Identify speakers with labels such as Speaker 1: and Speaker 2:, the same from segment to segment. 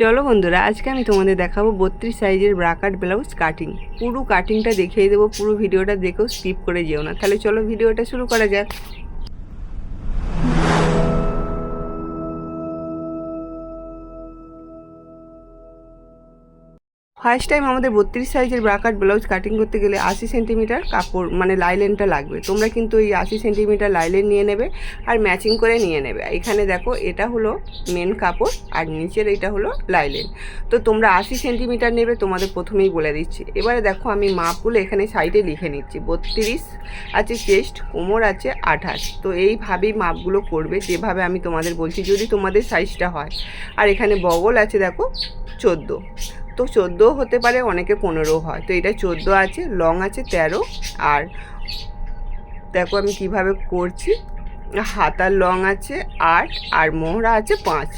Speaker 1: চলো বন্ধুরা, আজকে আমি তোমাদের দেখাবো বত্রিশ সাইজের ব্রাকাট ব্লাউজ কাটিং পুরো কাটিংটা দেখিয়ে দেবো, পুরো ভিডিওটা দেখেও স্কিপ করে যেও না। তাহলে চলো ভিডিওটা শুরু করা যাক। ফার্স্ট টাইম আমাদের বত্রিশ সাইজের ব্রাকাট ব্লাউজ কাটিং করতে গেলে আশি সেন্টিমিটার কাপড় মানে লাইলেনটা লাগবে। তোমরা কিন্তু এই আশি সেন্টিমিটার লাইলেন নিয়ে নেবে আর ম্যাচিং করে নিয়ে নেবে। এখানে দেখো, এটা হলো মেন কাপড় আর নিচের এটা হলো লাইলেন তো তোমরা আশি সেন্টিমিটার নেবে, তোমাদের প্রথমেই বলে দিচ্ছি। এবারে দেখো, আমি মাপগুলো এখানে সাইডে লিখে নিচ্ছি। বত্রিশ আছে চেস্ট কোমর আছে আঠাশ। তো এইভাবেই মাপগুলো করবে, যেভাবে আমি তোমাদের বলছি, যদি তোমাদের সাইজটা হয়। আর এখানে বগল আছে, দেখো, চোদ্দ। তো চোদ্দ হতে পারে, অনেকে পনেরো হয়। তো এটা চোদ্দ আছে, লং আছে তেরো, আর দেখো আমি কীভাবে করছি। হাতার লং আছে আট, আর মোহরা আছে পাঁচ।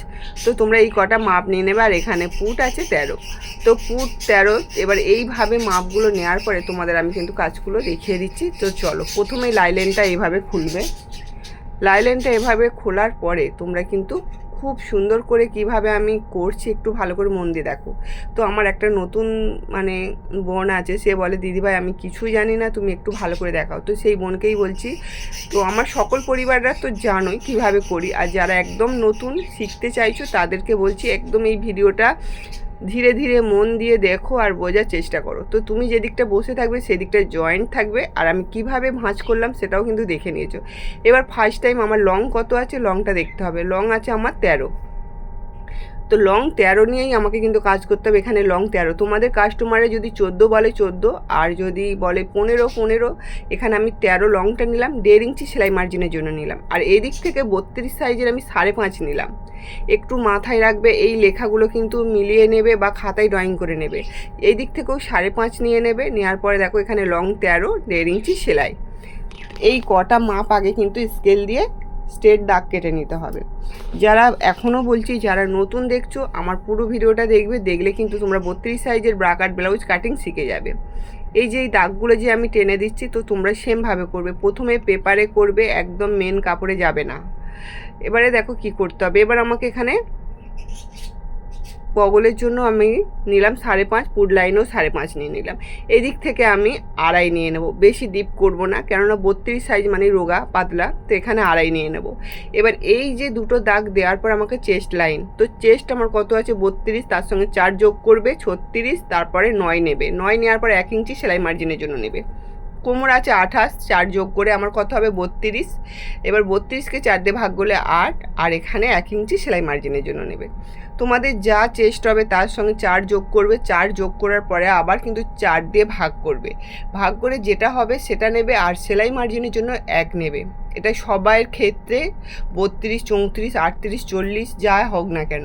Speaker 1: তো তোমরা এই কটা মাপ নিয়ে নেবে, আর এখানে পুট আছে তেরো। তো পুট তেরো, এবার এইভাবে মাপগুলো নেওয়ার পরে তোমাদের আমি কিন্তু কাজগুলো দেখিয়ে দিচ্ছি। তো চলো, প্রথমে লাইলেনটা এইভাবে খুলবে। লাইলেনটা এভাবে খোলার পরে তোমরা কিন্তু খুব সুন্দর করে কীভাবে আমি করছি একটু ভালো করে মন দিয়ে দেখো। তো আমার একটা নতুন মানে বোন আছে, সে বলে দিদিভাই আমি কিছুই জানি না, তুমি একটু ভালো করে দেখাও। তো সেই বোনকেই বলছি, তো আমার সকল পরিবাররা তো জানোই কীভাবে করি, আর যারা একদম নতুন শিখতে চাইছো, তাদেরকে বলছি একদম এই ভিডিওটা ধীরে ধীরে মন দিয়ে দেখো আর বোঝার চেষ্টা করো। তো তুমি যেদিকটা বসে থাকবে সেদিকটা জয়েন্ট থাকবে আর আমি কীভাবে ভাঁজ করলাম সেটাও কিন্তু দেখে নিয়েছো। এবার ফার্স্ট টাইম আমার লং কত আছে? লংটা দেখতে হবে। লং আছে আমার তেরো। তো লং তেরো নিয়েই আমাকে কিন্তু কাজ করতে হবে, এখানে লং তেরো। তোমাদের কাস্টমারে যদি চোদ্দ বলে চোদ্দ, আর যদি বলে পনেরো পনেরো, এখানে আমি তেরো লংটা নিলাম, দেড় ইঞ্চি সেলাই মার্জিনের জন্য নিলাম। আর এদিক থেকে বত্রিশ সাইজের আমি সাড়ে পাঁচ নিলাম। একটু মাথায় রাখবে, এই লেখাগুলো কিন্তু মিলিয়ে নেবে বা খাতায় ড্রয়িং করে নেবে। এই দিক থেকেও সাড়ে পাঁচ নিয়ে নেবে নেওয়ার পরে দেখো এখানে লং তেরো, দেড় ইঞ্চি সেলাই। এই কটা মাপ আগে কিন্তু স্কেল দিয়ে স্ট্রেট দাগ কেটে নিতে হবে। যারা এখনও বলছি, যারা নতুন দেখছ, আমার পুরো ভিডিওটা দেখবে, দেখলে কিন্তু তোমরা বত্রিশ সাইজের ব্রাকাট ব্লাউজ কাটিং শিখে যাবে। এই যে এই দাগগুলো যে আমি টেনে দিচ্ছি, তো তোমরা সেমভাবে করবে। প্রথমে পেপারে করবে, একদম মেন কাপড়ে যাবে না। এবারে দেখো কি করতে হবে। এবার আমাকে এখানে বগলের জন্য আমি নিলাম সাড়ে পাঁচ পুড লাইনও সাড়ে পাঁচ নিয়ে নিলাম। এদিক থেকে আমি আড়াই নিয়ে নেব। বেশি ডিপ করব না, কেননা বত্রিশ সাইজ মানে রোগা, পাতলা, তো এখানে আড়াই নিয়ে নেব। এবার এই যে দুটো দাগ দেওয়ার পর আমাকে চেস্ট লাইন তো চেস্ট আমার কত আছে? বত্রিশ, তার সঙ্গে চার যোগ করবে, ছত্রিশ, তারপরে নয় নেবে। নয় নেওয়ার পর এক ইঞ্চি সেলাই মার্জিনের জন্য নেবে। কোমর আছে আঠাশ, চার যোগ করে আমার কত হবে? বত্রিশ। এবার বত্রিশকে চার দিয়ে ভাগ করলে আট, আর এখানে এক ইঞ্চি সেলাই মার্জিনের জন্য নেবে। তোমাদের যা চেস্ট হবে তার সঙ্গে চার যোগ করবে। চার যোগ করার পরে আবার কিন্তু চার দিয়ে ভাগ করবে। ভাগ করে যেটা হবে সেটা নেবে আর সেলাই মার্জিনের জন্য এক নেবে। এটা সবাইয়ের ক্ষেত্রে বত্রিশ, চৌত্রিশ, আটত্রিশ, চল্লিশ যা হোক না কেন।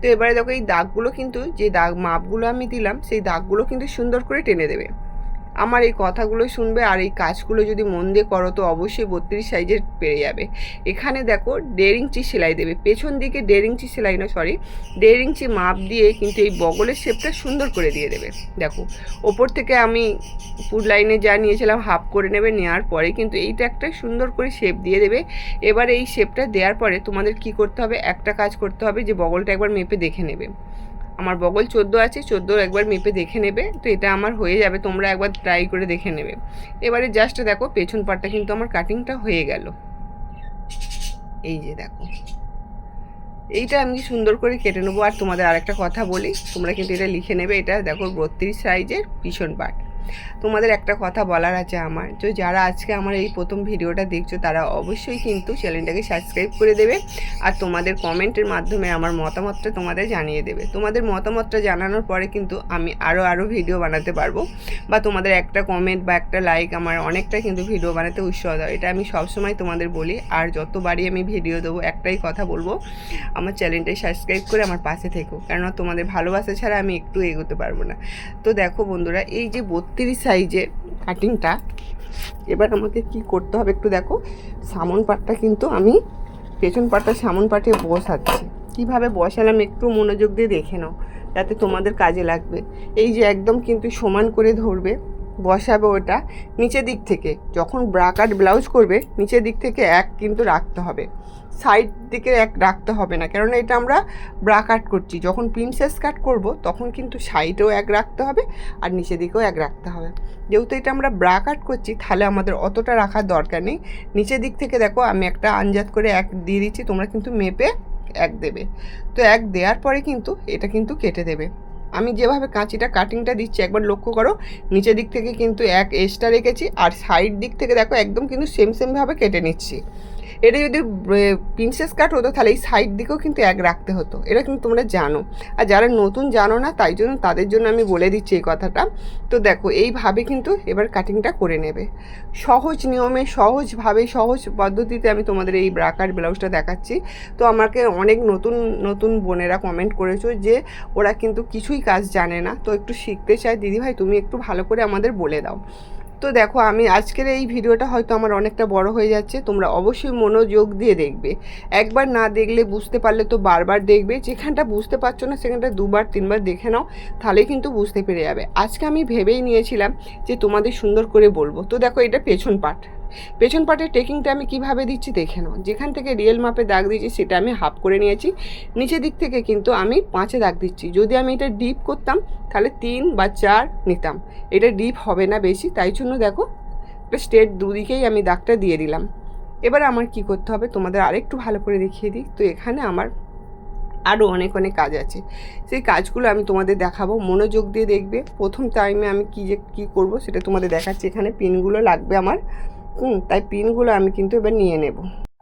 Speaker 1: তো এবারে দেখো এই দাগগুলো কিন্তু, যে দাগ মাপগুলো আমি দিলাম, সেই দাগগুলো কিন্তু সুন্দর করে টেনে দেবে। আমার এই কথাগুলো শুনবে আর এই কাজগুলো যদি মন দিয়ে করো তো অবশ্যই বত্রিশ সাইজের পেরে যাবে। এখানে দেখো দেড় ইঞ্চি সেলাই দেবে। পেছন দিকে দেড় ইঞ্চি সেলাই না সরি দেড় ইঞ্চি মাপ দিয়ে কিন্তু এই বগলের শেপটা সুন্দর করে দিয়ে দেবে। দেখো, ওপর থেকে আমি ফুড লাইনে যা নিয়েছিলাম হাফ করে নেবে, নেওয়ার পরে কিন্তু এইটা একটা সুন্দর করে শেপ দিয়ে দেবে। এবার এই শেপটা দেওয়ার পরে তোমাদের কি করতে হবে? একটা কাজ করতে হবে যে বগলটা একবার মেপে দেখে নেবে। আমার বগল চোদ্দ আছে চোদ্দ একবার মেপে দেখে নেবে, তো এটা আমার হয়ে যাবে, তোমরা একবার ট্রাই করে দেখে নেবে। এবারে জাস্ট দেখো, পেছন পাটটা কিন্তু আমার কাটিংটা হয়ে গেল। এই যে দেখো। এইটা আমি সুন্দর করে কেটে নেব, আর তোমাদের আরেকটা কথা বলি, তোমরা কিন্তু এটা লিখে নেবে, এটা দেখো বত্রিশ সাইজের পিছন পাট তোমাদের একটা কথা বলার আছে আমার। তো যারা আজকে আমার এই প্রথম ভিডিওটা দেখছ, তারা অবশ্যই কিন্তু চ্যানেলটাকে সাবস্ক্রাইব করে দেবে আর তোমাদের কমেন্টের মাধ্যমে আমার মতামতটা তোমাদের জানিয়ে দেবে। তোমাদের মতামতটা জানানোর পরে কিন্তু আমি আরও আরও ভিডিও বানাতে পারব বা তোমাদের একটা কমেন্ট বা একটা লাইক আমার অনেকটা কিন্তু ভিডিও বানাতে উৎসাহ দেয়। এটা আমি সবসময় তোমাদের বলি আর যতবারই আমি ভিডিও দেবো, একটাই কথা বলব, আমার চ্যানেলটাই সাবস্ক্রাইব করে আমার পাশে থেকো। কেননা তোমাদের ভালোবাসা ছাড়া আমি একটু এগোতে পারব না। তো দেখো বন্ধুরা, এই যে বত্রিশ সাইজের কাটিংটা এবার আমাকে কি করতে হবে একটু দেখো। সামন পাটটা কিন্তু আমি পেছন পাটটা সামন পাটে বসাচ্ছি। কীভাবে বসালাম একটু মনোযোগ দিয়ে দেখে নাও, যাতে তোমাদের কাজে লাগবে। এই যে একদম কিন্তু সমান করে ধরবে, বসাবে ওটা নিচের দিক থেকে। যখন ব্রাকাট ব্লাউজ করবে, নিচের দিক থেকে এক কিন্তু রাখতে হবে। সাইড দিকে এক রাখতে হবে না। কেননা এটা আমরা ব্রা কাট করছি। যখন প্রিন্সেস কাট করব, তখন কিন্তু সাইডেও এক রাখতে হবে আর নিচের দিকেও এক রাখতে হবে। যেহেতু এটা আমরা ব্রা কাট করছি, তাহলে আমাদের অতটা রাখার দরকার নেই। নিচের দিক থেকে দেখো, আমি একটা আনজাত করে এক দিয়ে দিচ্ছি, তোমরা কিন্তু মেপে এক দেবে। তো এক দেওয়ার পরে কিন্তু এটা কিন্তু কেটে দেবে। আমি যেভাবে কাঁচিটা কাটিংটা দিচ্ছি, একবার লক্ষ্য করো, নিচের দিক থেকে কিন্তু এক এক্সট্রা রেখেছি আর সাইড দিক থেকে দেখো, একদম কিন্তু সেম সেমভাবে কেটে নিচ্ছি। এটা যদি প্রিন্সেস কাট হতো, তাহলে এই সাইড দিকেও কিন্তু এক রাখতে হতো। এটা কিন্তু তোমরা জানো। আর যারা নতুন জানো না, তাই জন্য তাদের জন্য আমি বলে দিচ্ছি এই কথাটা। তো দেখো, এইভাবে কিন্তু এবার কাটিংটা করে নেবে। সহজ নিয়মে, সহজভাবে, সহজ পদ্ধতিতে আমি তোমাদের এই ব্রাকার ব্লাউজটা দেখাচ্ছি। তো আমাকে অনেক নতুন নতুন বোনেরা কমেন্ট করেছ যে, ওরা কিন্তু কিছুই কাজ জানে না। তো একটু শিখতে চায়। দিদিভাই, তুমি একটু ভালো করে আমাদের বলে দাও। তো দেখো, আমি আজকের এই ভিডিওটা হয়তো আমার অনেকটা বড় হয়ে যাচ্ছে, তোমরা অবশ্যই মনোযোগ দিয়ে দেখবে। একবার না দেখলে বুঝতে পারলে তো বারবার দেখবে, যেখানটা বুঝতে পারছ না সেখানটা দুবার, তিনবার দেখে নাও, তাহলেই কিন্তু বুঝতে পেরে যাবে। আজকে আমি ভেবেই নিয়েছিলাম যে তোমাদের সুন্দর করে বলব। তো দেখো, এটা পেছন পাট পেছন পাটের টেকিংটা আমি কীভাবে দিচ্ছি দেখে নাও। যেখান থেকে রিয়েল মাপে দাগ দিয়েছি সেটা আমি হাফ করে নিয়েছি। নিচের দিক থেকে কিন্তু আমি পাঁচে দাগ দিচ্ছি। যদি আমি এটা ডিপ করতাম, তাহলে তিন বা চার নিতাম। এটা ডিপ হবে না বেশি, তাই জন্য দেখো, একটা স্টেট দুদিকেই আমি দাগটা দিয়ে দিলাম। এবার আমার কি করতে হবে? তোমাদের আরেকটু ভালো করে দেখিয়ে দিই। তো এখানে আমার আরও অনেক অনেক কাজ আছে। সেই কাজগুলো আমি তোমাদের দেখাবো। মনোযোগ দিয়ে দেখবে। প্রথম টাইমে আমি কী যে, কী করব সেটা তোমাদের দেখাচ্ছি। এখানে পিনগুলো লাগবে আমার। তাই পিনগুলো আমি কিন্তু এবার নিয়ে নেব।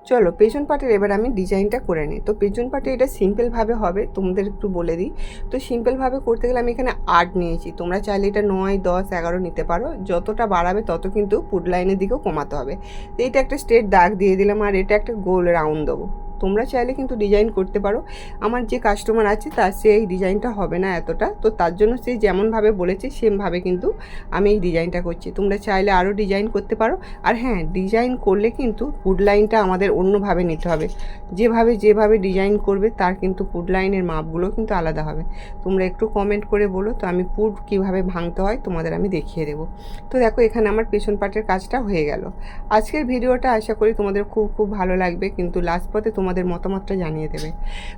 Speaker 1: চলো, পেছন পাটের এবার আমি ডিজাইনটা করে নিই। তো পেছন পাটে এটা সিম্পলভাবে হবে, তোমাদের একটু বলে দিই। তো সিম্পলভাবে করতে গেলে আমি এখানে আট নিয়েছি। তোমরা চাইলে এটা নয়, দশ, এগারো নিতে পারো। যতটা বাড়াবে তত কিন্তু ফুড লাইনের দিকেও কমাতে হবে। তো এটা একটা স্ট্রেট দাগ দিয়ে দিলাম, আর এটা একটা গোল রাউন্ড দেবো। তোমরা চাইলে কিন্তু ডিজাইন করতে পারো। আমার যে কাস্টমার আছে, তার সে এই ডিজাইনটা হবে না এতটা। তো তার জন্য সে যেমনভাবে বলেছে, সেমভাবে কিন্তু আমি এই ডিজাইনটা করছি। তোমরা চাইলে আরও ডিজাইন করতে পারো। আর হ্যাঁ ডিজাইন করলে কিন্তু ফুড লাইনটা আমাদের অন্যভাবে নিতে হবে। যেভাবে যেভাবে ডিজাইন করবে, তার কিন্তু ফুড লাইনের মাপগুলো কিন্তু আলাদা হবে। তোমরা একটু কমেন্ট করে বলো, তো আমি ফুড কীভাবে ভাঙতে হয়, তোমাদের আমি দেখিয়ে দেবো। তো দেখো, এখানে আমার পেছন পাটের কাজটা হয়ে গেল। আজকের ভিডিওটা আশা করি তোমাদের খুব খুব ভালো লাগবে। কিন্তু লাস্ট পথে তোমাদের মতামতটা জানিয়ে দেবে।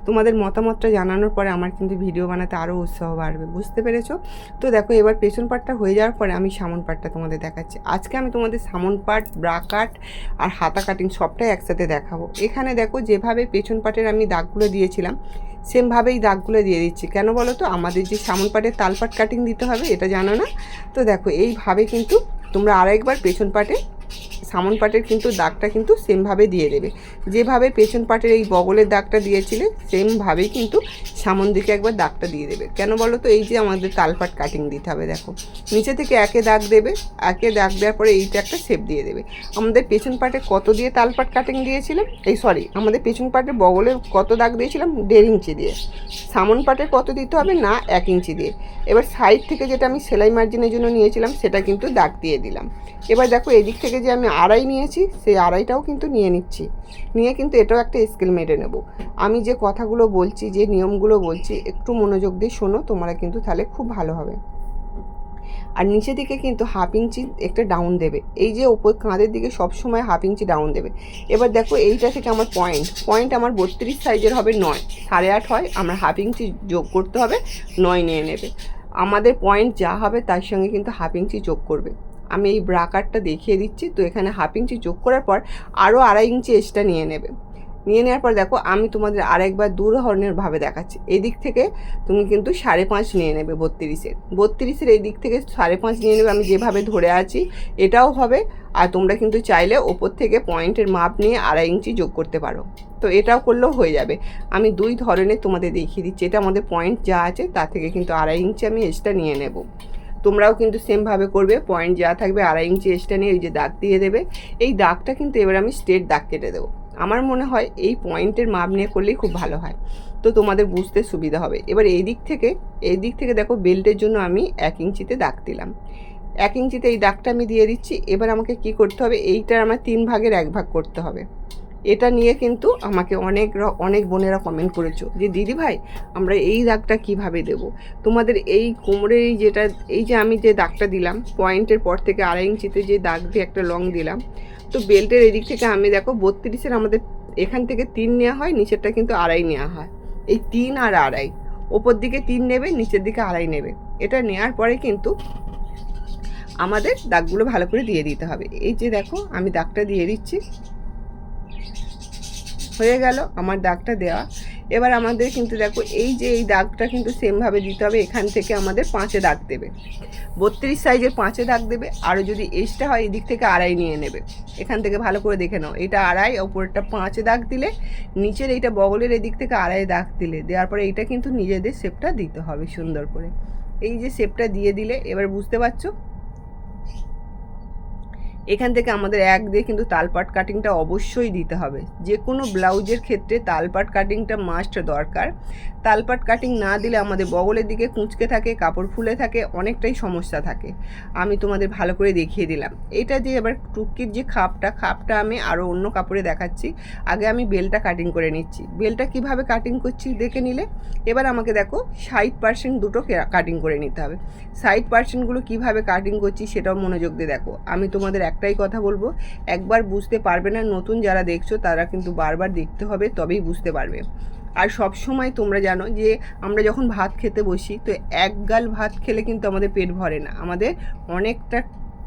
Speaker 1: তোমাদের মতামতটা জানানোর পরে আমার কিন্তু ভিডিও বানাতে আরও উৎসাহ বাড়বে, বুঝতে পেরেছ? তো দেখো, এবার পেছন পাটটা হয়ে যাওয়ার পরে আমি সামন পাটটা তোমাদের দেখাচ্ছি। আজকে আমি তোমাদের সামন পাট ব্রা কাট আর হাতা কাটিং সবটাই একসাথে দেখাবো। এখানে দেখো, যেভাবে পেছন পাটের আমি দাগগুলো দিয়েছিলাম সেমভাবেই দাগগুলো দিয়ে দিচ্ছি। কেন বলো তো? আমাদের যে সামন পাটের তালপাট কাটিং দিতে হবে, এটা জানো না? তো দেখো, এইভাবে কিন্তু তোমরা আরেকবার পেছন পাটে সামন পাটের কিন্তু দাগটা কিন্তু সেমভাবে দিয়ে দেবে। যেভাবে পেছন পাটের এই বগলের দাগটা দিয়েছিলে, সেমভাবেই কিন্তু সামন দিকে একবার দাগটা দিয়ে দেবে। কেন বলো তো? এই যে আমাদের তালপাট কাটিং দিতে হবে, দেখো। নিচে থেকে একে দাগ দেবে, একে দাগ দেওয়ার পরে এইটা একটা শেপ দিয়ে দেবে। আমাদের পেছন পাটে কত দিয়ে তালপাট কাটিং দিয়েছিলাম? এই সরি আমাদের পেছন পাটের বগলে কত দাগ দিয়েছিলাম? দেড় ইঞ্চি দিয়ে। সামন পাটের কত দিতে হবে? না, এক ইঞ্চি দিয়ে। এবার সাইড থেকে যেটা আমি সেলাই মার্জিনের জন্য নিয়েছিলাম, সেটা কিন্তু দাগ দিয়ে দিলাম। এবার দেখো, এদিক থেকে যে আমি আড়াই নিয়েছি, সেই আড়াইটাও কিন্তু নিয়ে নিচ্ছি। নিয়ে কিন্তু এটাও একটা স্কেল মেরে নেব। আমি যে কথাগুলো বলছি, যে নিয়মগুলো বলছি, একটু মনোযোগ দিয়ে শোনো, তোমরা কিন্তু তাহলে খুব ভালো হবে। আর নিচের দিকে কিন্তু হাফ ইঞ্চি একটা ডাউন দেবে। এই যে ওপর কাঁধের দিকে সবসময় হাফ ইঞ্চি ডাউন দেবে। এবার দেখো এইটা থেকে আমার পয়েন্ট পয়েন্ট আমার বত্রিশ সাইজের হবে নয়। সাড়ে আট হয়, আমার হাফ ইঞ্চি যোগ করতে হবে, নয় নিয়ে নেবে। আমাদের পয়েন্ট যা হবে তার সঙ্গে কিন্তু হাফ ইঞ্চি যোগ করবে। আমি এই ব্রাকারটা দেখিয়ে দিচ্ছি। তো এখানে হাফ ইঞ্চি যোগ করার পর আরও আড়াই ইঞ্চি এক্সট্রা নিয়ে নেবে। নিয়ে নেওয়ার পর দেখো, আমি তোমাদের আরেকবার দু ধরনের ভাবে দেখাচ্ছি। এদিক থেকে তুমি কিন্তু সাড়ে পাঁচ নিয়ে নেবে বত্রিশের বত্রিশের এই দিক থেকে সাড়ে পাঁচ নিয়ে নেবে, আমি যেভাবে ধরে আছি এটাও হবে। আর তোমরা কিন্তু চাইলে ওপর থেকে পয়েন্টের মাপ নিয়ে আড়াই ইঞ্চি যোগ করতে পারো। তো এটাও করলেও হয়ে যাবে। আমি দুই ধরনের তোমাদের দেখিয়ে দিচ্ছি। এটা আমাদের পয়েন্ট যা আছে তা থেকে কিন্তু আড়াই ইঞ্চি আমি এক্সট্রা নিয়ে নেব। তোমরাও কিন্তু সেমভাবে করবে। পয়েন্ট যা থাকবে, আড়াই ইঞ্চি এক্সট্রা নিয়ে ওই যে দাগ দিয়ে দেবে। এই দাগটা কিন্তু এবার আমি স্ট্রেট দাগ কেটে দেবো। আমার মনে হয় এই পয়েন্টের মাপ নিয়ে করলেই খুব ভালো হয়। তো তোমাদের বুঝতে সুবিধা হবে। এবার এই দিক থেকে, এই দিক থেকে দেখো বেল্টের জন্য আমি এক ইঞ্চিতে দাগ দিলাম। এক ইঞ্চিতে এই দাগটা আমি দিয়ে দিচ্ছি। এবার আমাকে কি করতে হবে? এইটার আমার তিন ভাগের এক ভাগ করতে হবে। এটা নিয়ে কিন্তু আমাকে অনেক অনেক বোনেরা কমেন্ট করেছ যে, দিদি ভাই, আমরা এই দাগটা কীভাবে দেব? তোমাদের এই কোমরের এই যেটা, এই যে আমি যে দাগটা দিলাম পয়েন্টের পর থেকে আড়াই ইঞ্চিতে যে দাগ দিয়ে একটা লং দিলাম, তো বেল্টের এদিক থেকে আমি দেখো বত্রিশের আমাদের এখান থেকে তিন নেওয়া হয়, নিচেরটা কিন্তু আড়াই নেওয়া হয়। এই তিন আর আড়াই, ওপর দিকে তিন নেবে, নিচের দিকে আড়াই নেবে। এটা নেওয়ার পরে কিন্তু আমাদের দাগগুলো ভালো করে দিয়ে দিতে হবে। এই যে দেখো, আমি দাগটা দিয়ে দিচ্ছি। হয়ে গেল, আমার দাগটা দেওয়া। এবার আমাদের কিন্তু দেখো, এই যে এই দাগটা কিন্তু সেমভাবে দিতে হবে, এখান থেকে আমাদের পাঁচে দাগ দেবে। বত্রিশ সাইজের পাঁচে দাগ দেবে আরও যদি এসটা হয়, এদিক থেকে আড়াই নিয়ে নেবে। এখান থেকে ভালো করে দেখে নাও, এটা আড়াই ওপরটা পাঁচে দাগ দিলে, নিচের এইটা বগলের এদিক থেকে আড়াই দাগ দিলে, দেওয়ার পরে এইটা কিন্তু নিজেদের শেপটা দিতে হবে সুন্দর করে। এই যে শেপটা দিয়ে দিলে, এবার বুঝতে পারছ? এখান থেকে আমাদের এক দিয়ে কিন্তু তালপাট কাটিংটা অবশ্যই দিতে হবে। যে কোনো ব্লাউজের ক্ষেত্রে তালপাট কাটিংটা মাস্ট দরকার। তালপাট কাটিং না দিলে আমাদের বগলের দিকে কুঁচকে থাকে, কাপড় ফুলে থাকে, অনেকটাই সমস্যা থাকে। আমি তোমাদের ভালো করে দেখিয়ে দিলাম। এটা যে এবার টুকির যে খাপটা খাপটা আমি আরও অন্য কাপড়ে দেখাচ্ছি। আগে আমি বেলটা কাটিং করে নিচ্ছি। বেলটা কীভাবে কাটিং করছি দেখে নিলে? এবার আমাকে দেখো, ষাট পার্সেন্ট দুটো কাটিং করে নিতে হবে। ষাট পার্সেন্টগুলো কীভাবে কাটিং করছি সেটাও মনোযোগ দিয়ে দেখো। আমি তোমাদের একটাই কথা বলব, একবার বুঝতে পারবে না নতুন যারা দেখছ তারা কিন্তু বারবার দেখতে হবে তবেই বুঝতে পারবে। আর সব সময় তোমরা জানো যে আমরা যখন ভাত খেতে বসি তো এক গাল ভাত খেলে কিন্তু আমাদের পেট ভরে না, আমাদের অনেকটা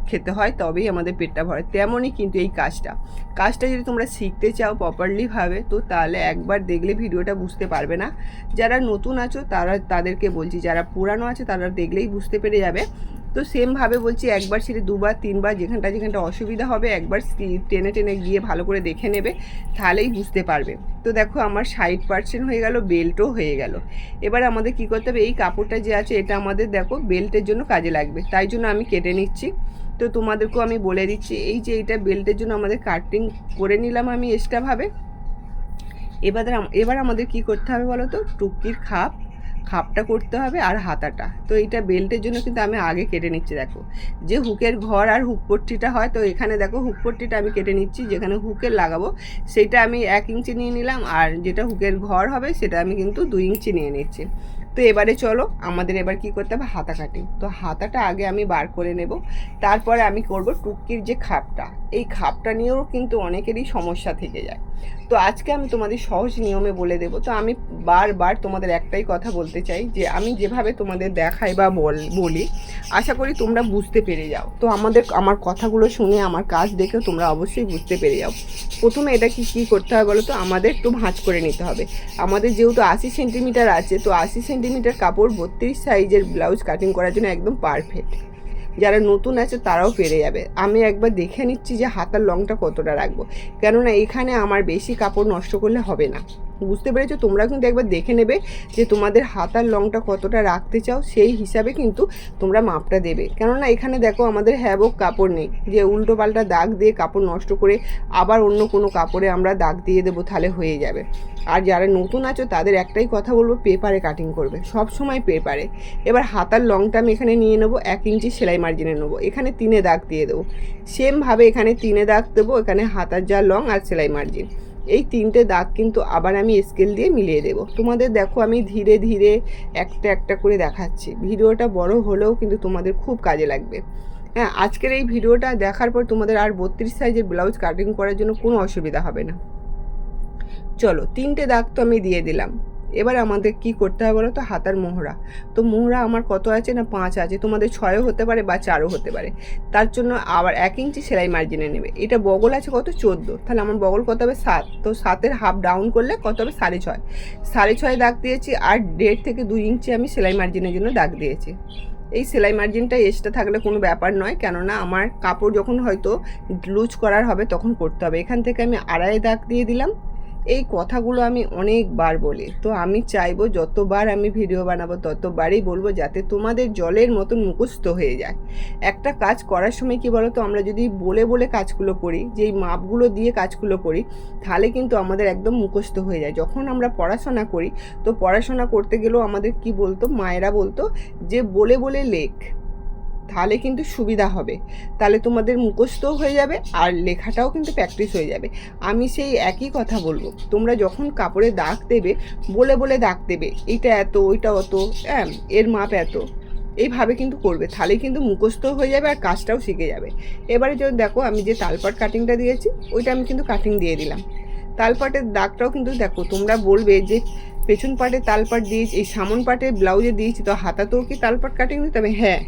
Speaker 1: খেতে হয় তবেই আমাদের পেটটা ভরে, তেমনই কিন্তু এই কাজটা। কাজটা যদি তোমরা শিখতে চাও প্রপারলিভাবে তো তাহলে একবার দেখলে ভিডিওটা বুঝতে পারবে না। যারা নতুন আছো তারা তাদেরকে বলছি, যারা পুরানো আছে তারা দেখলেই বুঝতে পেরে যাবে। তো সেমভাবে বলছি, একবার ছেড়ে দুবার, তিনবার, যেখানটা যেখানটা অসুবিধা হবে, একবার টেনে টেনে গিয়ে ভালো করে দেখে নেবে, তাহলেই বুঝতে পারবে। তো দেখো আমার ষাট পার্সেন্ট হয়ে গেল বেল্টও হয়ে গেল। এবার আমাদের কি করতে হবে, এই কাপড়টা যে আছে, এটা আমাদের দেখো বেল্টের জন্য কাজে লাগবে। তাই জন্য আমি কেটে নিচ্ছি। তো তোমাদেরকেও আমি বলে দিচ্ছি, এই যে এইটা বেল্টের জন্য আমাদের কাটিং করে নিলাম আমি এক্সট্রাভাবে এবার এবার আমাদের কি করতে হবে বলো তো টুকির খাপ খাপটা করতে হবে আর হাতাটা। তো এইটা বেল্টের জন্য কিন্তু আমি আগে কেটে নিচ্ছি, দেখো। যে হুকের ঘর আর হুকপট্টিটা হয়, তো এখানে দেখো হুকপট্টিটা আমি কেটে নিচ্ছি, যেখানে হুকের লাগাবো, সেটা আমি এক ইঞ্চি নিয়ে নিলাম, আর যেটা হুকের ঘর হবে, সেটা আমি কিন্তু দুই ইঞ্চি নিয়ে নিচ্ছি। তো এবারে চলো, আমাদের এবার কি করতে হবে? হাতা কাটিং। তো হাতাটা আগে আমি বার করে নেব, তারপরে আমি করব টুকির যে খাপটা। এই খাপটা নিয়েও কিন্তু অনেকেরই সমস্যা থেকে যায়। তো আজকে আমি তোমাদের সহজ নিয়মে বলে দেব। তো আমি বারবার তোমাদের একটাই কথা বলতে চাই যে, আমি যেভাবে তোমাদের দেখাই বা বল আশা করি তোমরা বুঝতে পেরে যাও। তো আমাদের, আমার কথাগুলো শুনে, আমার কাজ দেখেও তোমরা অবশ্যই বুঝতে পেরে যাও। প্রথমে এটা কি, কী করতে হবে বলো তো? আমাদের একটু ভাঁজ করে নিতে হবে। আমাদের যেহেতু আশি সেন্টিমিটার আছে, তো আশি সেন্টিমিটার কাপড় বত্রিশ সাইজের ব্লাউজ কাটিং করার জন্য একদম পারফেক্ট যারা নতুন আছে তারাও পেরে যাবে। আমি একবার দেখে নিচ্ছি যে হাতার লংটা কতটা রাখব। কেননা এখানে আমার বেশি কাপড় নষ্ট করলে হবে না। বুঝতে পেরেছ? তোমরা কিন্তু একবার দেখে নেবে যে তোমাদের হাতার লংটা কতটা রাখতে চাও, সেই হিসাবে কিন্তু তোমরা মাপটা দেবে। কেননা এখানে দেখো আমাদের হ্যাবক কাপড় নেই। যে উল্টো পাল্টা দাগ দিয়ে কাপড় নষ্ট করে আবার অন্য কোনো কাপড়ে আমরা দাগ দিয়ে দেবো, তাহলে হয়ে যাবে। আর যারা নতুন আছো, তাদের একটাই কথা বলব, পেপারে কাটিং করবে। সব সময় পেপারে। এবার হাতার লংটা আমি এখানে নিয়ে নেব, এক ইঞ্চি সেলাই মার্জিনে নেব। এখানে তিনে দাগ দিয়ে দেবো। সেমভাবে এখানে তিনে দাগ দেবো, এখানে হাতার যা লং আর সেলাই মার্জিন। এই তিনটে দাগ কিন্তু আবার আমি স্কেল দিয়ে মিলিয়ে দেবো। তোমাদের দেখো আমি ধীরে ধীরে একটা একটা করে দেখাচ্ছি। ভিডিওটা বড় হলেও কিন্তু তোমাদের খুব কাজে লাগবে। হ্যাঁ আজকের এই ভিডিওটা দেখার পর তোমাদের আর বত্রিশ সাইজের ব্লাউজ কাটিং করার জন্য কোনো অসুবিধা হবে না। চলো, তিনটে দাগ তো আমি দিয়ে দিলাম। এবার আমাদের কি করতে হবে বলো তো? হাতার মোহরা। তো মোহরা আমার কত আছে না পাঁচ আছে? তোমাদের ছয়ও হতে পারে বা চারও হতে পারে। তার জন্য আবার এক ইঞ্চি সেলাই মার্জিনে নেবে। এটা বগল আছে কত? চোদ্দ। তাহলে আমার বগল কত হবে? সাত। তো সাতের হাফ ডাউন করলে কত হবে? সাড়ে ছয়। সাড়ে ছয় দাগ দিয়েছি আর দেড় থেকে দুই ইঞ্চি আমি সেলাই মার্জিনের জন্য দাগ দিয়েছি। এই সেলাই মার্জিনটা এক্সট্রা থাকলে কোনো ব্যাপার নয়। কেননা আমার কাপড় যখন হয়তো লুজ করার হবে তখন করতে হবে। এখান থেকে আমি আড়াই দাগ দিয়ে দিলাম। এই কথাগুলো আমি অনেকবার বলি। তো আমি চাইব যতবার আমি ভিডিও বানাবো, ততবারই বলব যাতে তোমাদের জলের মতন মুখস্থ হয়ে যায়। একটা কাজ করার সময় কি বলো তো আমরা যদি বলে বলে কাজগুলো করি, যেই মাপগুলো দিয়ে কাজগুলো করি, তাহলে কিন্তু আমাদের একদম মুখস্থ হয়ে যায়। যখন আমরা পড়াশোনা করি, তো পড়াশোনা করতে গেলেও আমাদের কি বলতো, মায়েরা বলতো যে বলে বলে লেখ। তাহলে কিন্তু সুবিধা হবে। তাহলে তোমাদের মুখস্থও হয়ে যাবে আর লেখাটাও কিন্তু প্র্যাকটিস হয়ে যাবে। আমি সেই একই কথা বলব, তোমরা যখন কাপড়ে দাগ দেবে, বলে বলে দাগ দেবে, এইটা এত, ওইটা অত হ্যাঁ এর মাপ এত। এইভাবে কিন্তু করবে তাহলে কিন্তু মুখস্থ হয়ে যাবে আর কাজটাও শিখে যাবে। এবারে যদি দেখো আমি যে তালপাট কাটিংটা দিয়েছি, ওইটা আমি কিন্তু কাটিং দিয়ে দিলাম। তালপাটের দাগটাও কিন্তু দেখো, তোমরা বলবে যে পেছন পাটে তালপাট দিয়েছি, এই সামন পাটে ব্লাউজে দিয়েছি, তো হাতাতেও কি তালপাট কাটিং দিতে হবে হ্যাঁ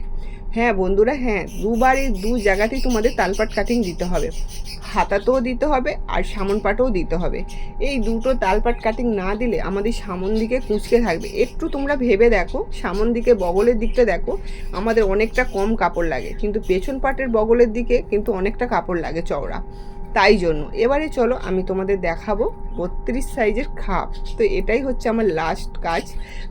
Speaker 1: হ্যাঁ বন্ধুরা হ্যাঁ দুবার এই দু জায়গাতেই তোমাদের তালপাট কাটিং দিতে হবে। হাতাতেও দিতে হবে আর সামন পাটেও দিতে হবে। এই দুটো তালপাট কাটিং না দিলে আমাদের সামন দিকে কুঁচকে থাকবে। একটু তোমরা ভেবে দেখো, সামন দিকে বগলের দিকটা দেখো, আমাদের অনেকটা কম কাপড় লাগে। কিন্তু পেছন পাটের বগলের দিকে কিন্তু অনেকটা কাপড় লাগে চওড়া। তাই জন্য। এবারে চলো আমি তোমাদের দেখাবো বত্রিশ সাইজের খাপ। তো এটাই হচ্ছে আমার লাস্ট কাজ।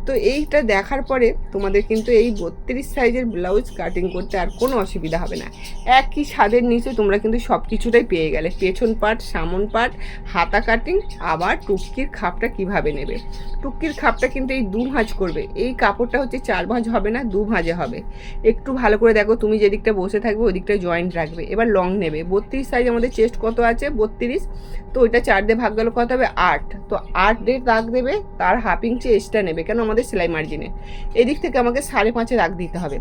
Speaker 1: তো এইটা দেখার পরে তোমাদের কিন্তু এই বত্রিশ সাইজের ব্লাউজ কাটিং করতে আর কোনো অসুবিধা হবে না। একই স্বাদের নিচে তোমরা কিন্তু সব কিছুটাই পেয়ে গেলে। পেছন পাট সামন পাট হাতা কাটিং আবার টুক্কির খাপটা কীভাবে নেবে? টুক্কির খাপটা কিন্তু এই দু ভাঁজ করবে। এই কাপড়টা হচ্ছে চার ভাঁজ হবে না, দু ভাঁজে হবে। একটু ভালো করে দেখো, তুমি যেদিকটা বসে থাকবে ওদিকটা জয়েন্ট রাখবে। এবার লং নেবে। বত্রিশ সাইজ আমাদের চেস্ট কত আছে? বত্রিশ। তো ওইটা চার দিয়ে ভাগ গেলে কত হবে? আট। তো আট ডেট দাগ দেবে, তার হাফ ইঞ্চি এক্সট্রা নেবে, কেন? আমাদের সেলাই মার্জিনে এদিক থেকে আমাকে সাড়ে পাঁচে দাগ দিতে হবে।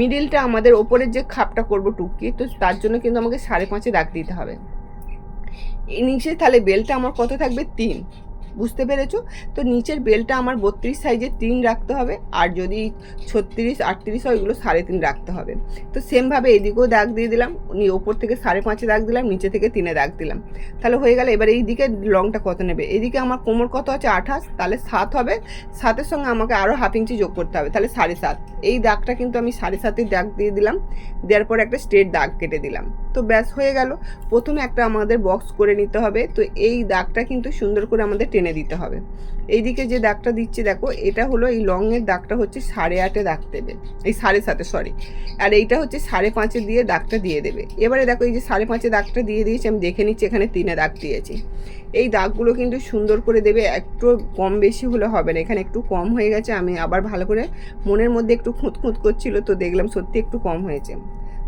Speaker 1: মিডিলটা আমাদের ওপরের যে খাপটা করব টুকি তো তার জন্য কিন্তু আমাকে সাড়ে পাঁচে দাগ দিতে হবে। নিচে তাহলে বেলটা আমার কত থাকবে? তিন। বুঝতে পেরেছ? তো নিচের বেলটা আমার বত্রিশ সাইজে তিন রাখতে হবে, আর যদি ছত্রিশ, আটত্রিশ হয় ওইগুলো সাড়ে তিন রাখতে হবে। তো সেমভাবে এদিকেও দাগ দিয়ে দিলাম ওপর থেকে সাড়ে পাঁচে দাগ দিলাম, নিচে থেকে তিনে দাগ দিলাম। তাহলে হয়ে গেল, এবার এই দিকে লংটা কত নেবে? এদিকে আমার কোমর কত আছে? আঠাশ, তাহলে সাত হবে। সাতের সঙ্গে আমাকে আরও হাফ ইঞ্চি যোগ করতে হবে, তাহলে সাড়ে সাত। এই দাগটা কিন্তু আমি সাড়ে সাতের দাগ দিয়ে দিলাম, দেওয়ার পর একটা স্ট্রেট দাগ কেটে দিলাম। তো ব্যাস হয়ে গেল, প্রথমে একটা আমাদের বক্স করে নিতে হবে। তো এই দাগটা কিন্তু সুন্দর করে আমাদের টেনে দিতে হবে। এইদিকে যে দাগটা দিচ্ছি, দেখো, এটা হলো এই লংয়ের দাগটা হচ্ছে সাড়ে আটে দাগ দেবে। এই সাড়ে সাতে সরি আর এইটা হচ্ছে সাড়ে পাঁচে দিয়ে দাগটা দিয়ে দেবে। এবারে দেখো, এই যে সাড়ে পাঁচে দাগটা দিয়ে দিয়েছি, আমি দেখে নিচ্ছি, এখানে তিনে দাগ দিয়েছি। এই দাগগুলো কিন্তু সুন্দর করে দেবে, একটু কম বেশি হলে হবে না। এখানে একটু কম হয়ে গেছে, আমি আবার ভালো করে মনের মধ্যে একটু খুঁত খুঁত করছিল, তো দেখলাম সত্যি একটু কম হয়েছে।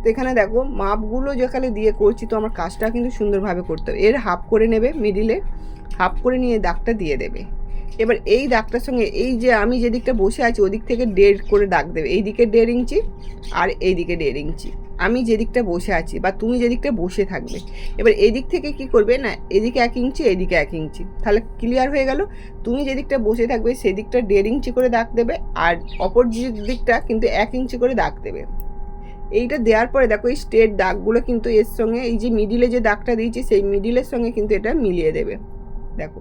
Speaker 1: তো এখানে দেখো, মাপগুলো যেখানে দিয়ে করছি, তো আমার কাজটা কিন্তু সুন্দরভাবে করতে হবে। এর হাফ করে নেবে মিডিলে হাফ করে নিয়ে দাগটা দিয়ে দেবে। এবার এই দাগটার সঙ্গে এই যে আমি যেদিকটা বসে আছি, ওদিক থেকে দেড় করে দাগ দেবে। এই দিকে দেড় ইঞ্চি আর এই দিকে দেড় ইঞ্চি। আমি যেদিকটা বসে আছি বা তুমি যেদিকটা বসে থাকবে। এবার এদিক থেকে কি করবে না, এদিকে এক ইঞ্চি, এদিকে এক ইঞ্চি। তাহলে ক্লিয়ার হয়ে গেল? তুমি যেদিকটা বসে থাকবে সেদিকটা দেড় ইঞ্চি করে দাগ দেবে আর অপর দিকটা কিন্তু এক ইঞ্চি করে দাগ দেবে। এইটা দেওয়ার পরে দেখো, এই স্ট্রেট দাগগুলো কিন্তু এর সঙ্গে, এই যে মিডিলে যে দাগটা দিয়েছি, সেই মিডিলের সঙ্গে কিন্তু এটা মিলিয়ে দেবে। দেখো।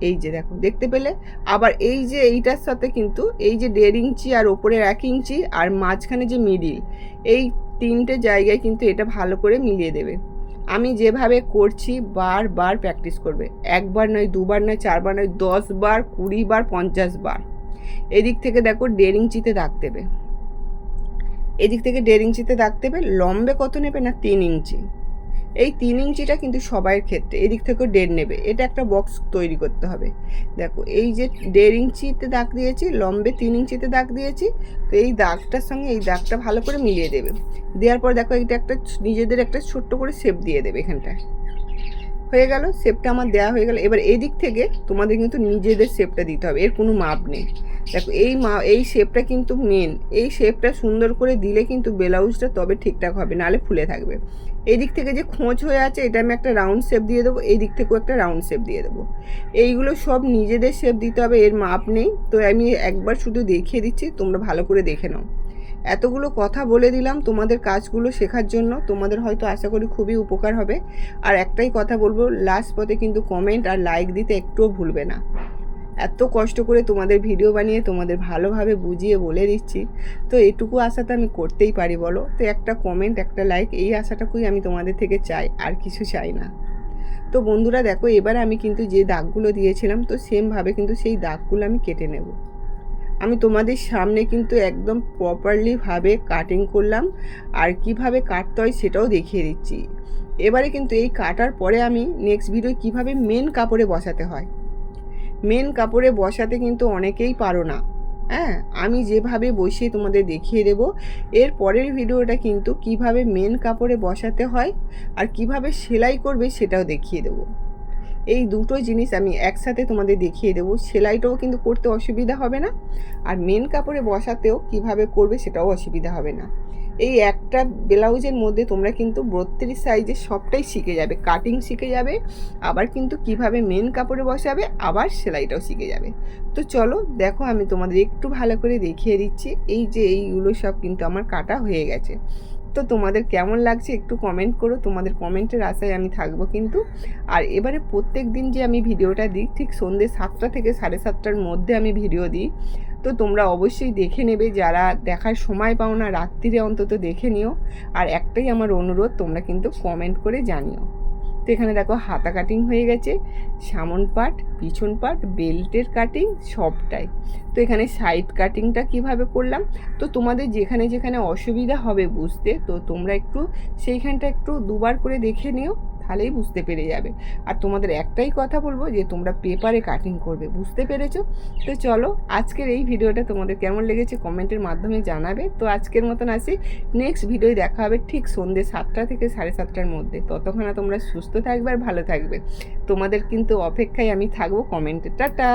Speaker 1: এই যে দেখো, দেখতে পেলে? আবার এই যে এইটার সাথে কিন্তু এই যে দেড় ইঞ্চি আর ওপরের এক ইঞ্চি আর মাঝখানে যে মিডিল এই তিনটে জায়গায় কিন্তু এটা ভালো করে মিলিয়ে দেবে। আমি যেভাবে করছি বারবার প্র্যাকটিস করবে। একবার নয়, দুবার নয়, চারবার নয় দশ বার কুড়ি বার পঞ্চাশ বার এদিক থেকে দেখো দেড় ইঞ্চিতে দাগ দেবে। এদিক থেকে দেড় ইঞ্চিতে দাগ দেবে, লম্বে কত নেবে না তিন ইঞ্চি? এই তিন ইঞ্চিটা কিন্তু সবাইয়ের ক্ষেত্রে, এদিক থেকেও দেড় নেবে। এটা একটা বক্স তৈরি করতে হবে। দেখো, এই যে দেড় ইঞ্চিতে দাগ দিয়েছি, লম্বে তিন ইঞ্চিতে দাগ দিয়েছি, তো এই দাগটার সঙ্গে এই দাগটা ভালো করে মিলিয়ে দেবে। দেওয়ার পর দেখো এটা একটা নিজেদের একটা ছোট্ট করে শেপ দিয়ে দেবে এখানটায়। হয়ে গেল শেপটা আমার দেওয়া হয়ে গেল। এবার এই দিক থেকে তোমাদের কিন্তু নিজেদের শেপটা দিতে হবে, এর কোনো মাপ নেই। দেখো, এই মা, এই শেপটা কিন্তু মেন এই শেপটা সুন্দর করে দিলে কিন্তু ব্লাউজটা তবে ঠিকঠাক হবে, নাহলে ফুলে থাকবে। এই দিক থেকে যে খোঁজ হয়ে আছে, এটা আমি একটা রাউন্ড শেপ দিয়ে দেবো এই দিক থেকেও একটা রাউন্ড শেপ দিয়ে দেবো। এইগুলো সব নিজেদের শেপ দিতে হবে, এর মাপ নেই। তো আমি একবার শুধু দেখিয়ে দিচ্ছি, তোমরা ভালো করে দেখে নাও। এতগুলো কথা বলে দিলাম তোমাদের কাজগুলো শেখার জন্য, তোমাদের হয়তো আশা করি খুবই উপকার হবে। আর একটাই কথা বলব লাস্ট পথে কিন্তু কমেন্ট আর লাইক দিতে একটুও ভুলবে না। এত কষ্ট করে তোমাদের ভিডিও বানিয়ে তোমাদের ভালোভাবে বুঝিয়ে বলে দিচ্ছি। তো এটুকু আশা তো আমি করতেই পারি, বলো? তো একটা কমেন্ট একটা লাইক এই আশাটাকুই আমি তোমাদের থেকে চাই, আর কিছু চাই না। তো বন্ধুরা দেখো, এবার আমি কিন্তু যে দাগগুলো দিয়েছিলাম, তো সেমভাবে কিন্তু সেই দাগগুলো আমি কেটে নেব। আমি তোমাদের সামনে কিন্তু একদম প্রপারলিভাবে কাটিং করলাম। আর কীভাবে কাটতে হয় সেটাও দেখিয়ে দিচ্ছি। এবারে কিন্তু এই কাটার পরে আমি নেক্সট ভিডিও কীভাবে মেন কাপড়ে বসাতে হয়। মেন কাপড়ে বসাতে কিন্তু অনেকেই পারো না। হ্যাঁ আমি যেভাবে বসিয়ে তোমাদের দেখিয়ে দেব, এর পরের ভিডিওটা কিন্তু কীভাবে মেন কাপড়ে বসাতে হয় আর কীভাবে সেলাই করবে সেটাও দেখিয়ে দেবো। এই দুটো জিনিস আমি একসাথে তোমাদের দেখিয়ে দেবো। সেলাইটাও কিন্তু করতে অসুবিধা হবে না, আর মেন কাপড়ে বসাতেও কীভাবে করবে সেটাও অসুবিধা হবে না। এই একটা ব্লাউজের মধ্যে তোমরা কিন্তু বত্রিশ সাইজের সবটাই শিখে যাবে। কাটিং শিখে যাবে, আবার কিন্তু কীভাবে মেন কাপড়ে বসাবে, আবার সেলাইটাও শিখে যাবে। তো চলো, দেখো আমি তোমাদের একটু ভালো করে দেখিয়ে দিচ্ছি। এই যে এইগুলো সব কিন্তু আমার কাটা হয়ে গেছে। তো তোমাদের কেমন লাগছে একটু কমেন্ট করো। তোমাদের কমেন্টের আশায় আমি থাকব কিন্তু। আর এবারে প্রত্যেক দিন যে আমি ভিডিওটা দিই, ঠিক সন্ধ্যে সাতটা থেকে সাড়ে সাতটার মধ্যে আমি ভিডিও দিই। তো তোমরা অবশ্যই দেখে নেবে, যারা দেখার সময় পাও না, রাত্রিরে অন্তত দেখে নিও। আর একটাই আমার অনুরোধ, তোমরা কিন্তু কমেন্ট করে জানিও। তো এখানে দেখো হাতা কাটিং হয়ে গেছে, সামন পাট, পিছন পাট বেল্টের কাটিং সবটাই। তো এখানে সাইড কাটিংটা কীভাবে করলাম? তো তোমাদের যেখানে যেখানে অসুবিধা হবে বুঝতে, তো তোমরা একটু সেইখানটা একটু দুবার করে দেখে নিও। তাহলেই বুঝতে পেরে যাবে। আর তোমাদের একটাই কথা বলব যে, তোমরা পেপারে কাটিং করবে। বুঝতে পেরেছ? তো চলো, আজকের এই ভিডিওটা তোমাদের কেমন লেগেছে কমেন্টের মাধ্যমে জানাবে। তো আজকের মতন আসি। নেক্সট ভিডিও দেখা হবে ঠিক সন্ধ্যে সাতটা থেকে সাড়ে সাতটার মধ্যে। ততক্ষণে তোমরা সুস্থ থাকবে আর ভালো থাকবে। তোমাদের কিন্তু অপেক্ষায় আমি থাকব কমেন্টে টাটা!